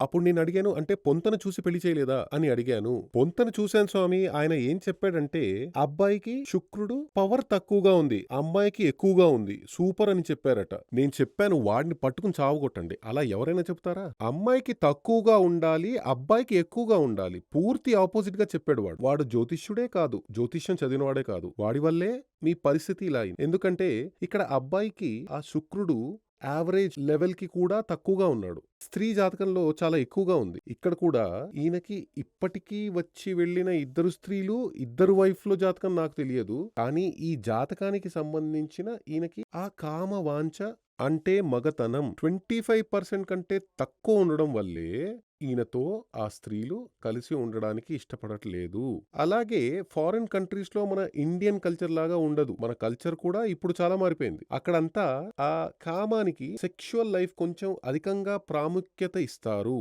అప్పుడు నేను అడిగాను అంటే పొంతను చూసి పెళ్ళి చేయలేదా? అని అడిగాను. పొంతను చూశాను స్వామి. ఆయన ఏం చెప్పాడంటే అబ్బాయికి శుక్రుడు పవర్ తక్కువగా ఉంది. అమ్మాయికి ఎక్కువగా ఉంది. సూపర్ అని చెప్పారట. నేను చెప్పాను వాడిని పట్టుకుని చావగొట్టండి. అలా ఎవరైనా చెప్తారా? అమ్మాయికి తక్కువగా ఉండాలి అబ్బాయికి ఎక్కువగా ఉండాలి. పూర్తి ఆపోజిట్గా చెప్పాడు వాడు. వాడు జ్యోతిష్యుడే కాదు. జ్యోతిష్యం చదివినవాడే కాదు. వాడి వల్లే మీ పరిస్థితి ఇలా అయింది. ఎందుకంటే ఇక్కడ అబ్బాయికి ఆ శుక్రుడు యావరేజ్ లెవెల్కి కూడా తక్కువగా ఉన్నాడు. స్త్రీ జాతకంలో చాలా ఎక్కువగా ఉంది. ఇక్కడ కూడా ఈయనకి ఇప్పటికీ వచ్చి వెళ్ళిన ఇద్దరు స్త్రీలు ఇద్దరు వైఫ్లో జాతకం నాకు తెలియదు. కానీ ఈ జాతకానికి సంబంధించిన ఈయనకి ఆ కామ వాంఛ అంటే మగతనం ట్వంటీ ఫైవ్ పర్సెంట్ కంటే తక్కువ ఉండడం వల్లే ఈయనతో ఆ స్త్రీలు కలిసి ఉండడానికి ఇష్టపడట్లేదు. అలాగే ఫారిన్ కంట్రీస్లో మన ఇండియన్ కల్చర్ లాగా ఉండదు. మన కల్చర్ కూడా ఇప్పుడు చాలా మారిపోయింది. అక్కడంతా ఆ కామానికి సెక్షువల్ లైఫ్ కొంచెం అధికంగా ప్రాముఖ్యత ఇస్తారు.